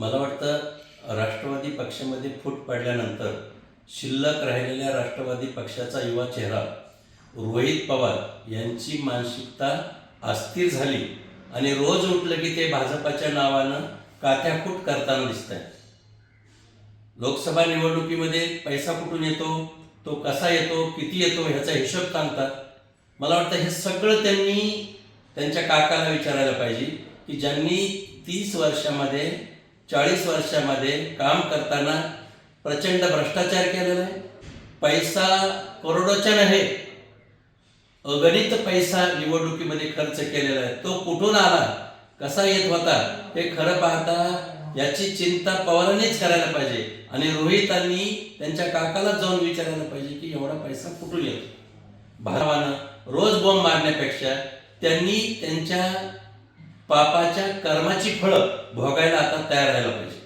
मला वाटतं राष्ट्रवादी पक्षामध्ये फूट पडल्यानंतर शिल्लक राहिलेल्या राष्ट्रवादी पक्षाचा युवा चेहरा रोहित पवार यांची मानसिकता अस्थिर झाली आणि रोज उठलं की ते भाजपाच्या नावानं कात्याकूट करताना दिसत आहे लोकसभा निवडणुकीमध्ये पैसा कुठून येतो तो कसा येतो किती येतो ह्याचा हिशोब सांगतात. मला वाटतं हे सगळं त्यांनी त्यांच्या काकाला विचारायला पाहिजे की ज्यांनी तीस वर्षामध्ये चाळीस वर्षामध्ये काम करताना प्रचंड भ्रष्टाचार केलेला आहे. पैसा करोडोच्या नव्हे अगणित पैसा निवडणुकीमध्ये खर्च केलेला आहे. तो कुठून आला कसा येत होता हे खरं पाहता याची चिंता पवारांनीच करायला पाहिजे आणि रोहितांनी त्यांच्या काकाला जाऊन विचारायला पाहिजे की एवढा पैसा कुठून येतो? भावानं रोज बॉम्ब मारण्यापेक्षा त्यांनी त्यांच्या पापाच्या कर्माची फळं भोगायला आता तयार व्हायला पाहिजे.